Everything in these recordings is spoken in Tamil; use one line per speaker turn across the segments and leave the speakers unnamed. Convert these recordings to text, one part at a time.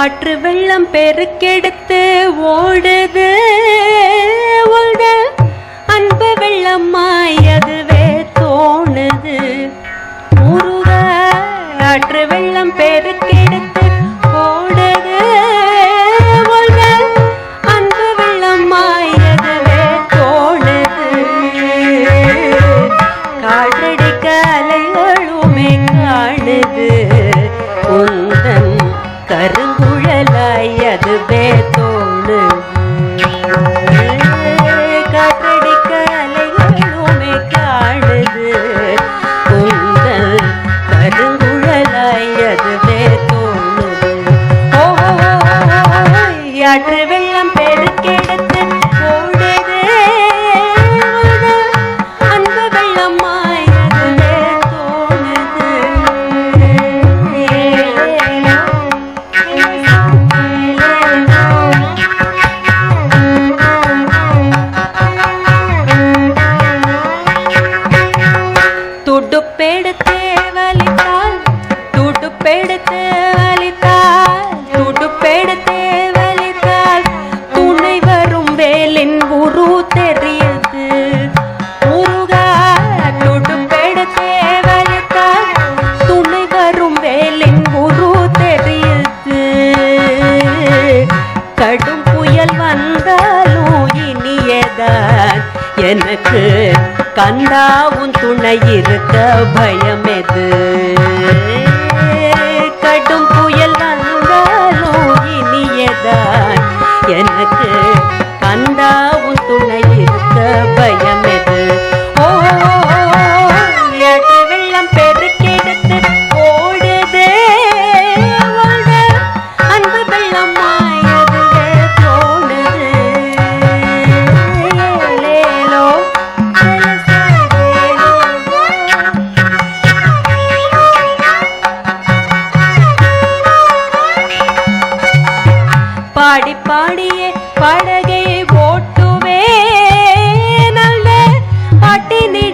ஆற்று வெள்ளம் பெருக்கெடுத்து ஓடுது. পারবে তো புயல் வந்தாலும் இனியதான் எனக்கு கண்டா உன் துணை இருக்க பயமெது. பாடி பாடியே படகை ஓட்டுவே. நல்ல பாட்டினிட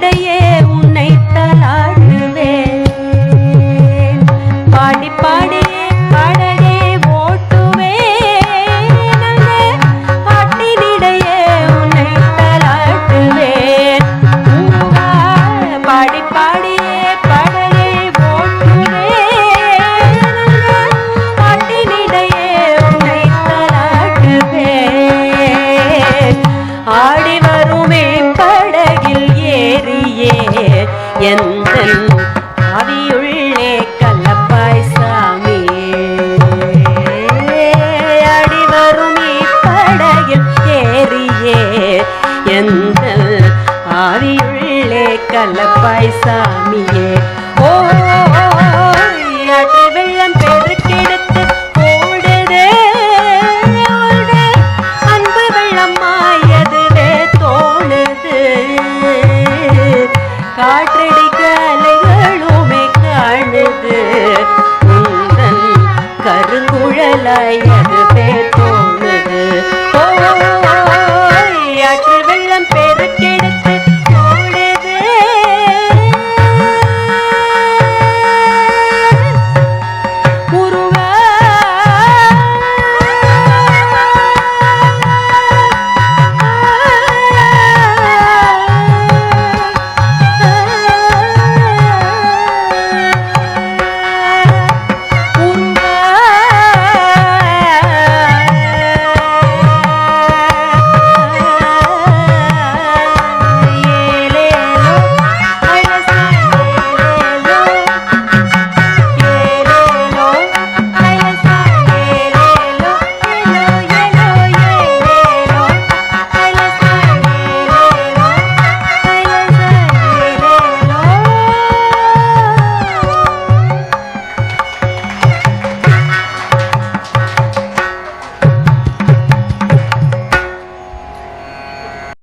கலப்பாய் சாமியே ஓ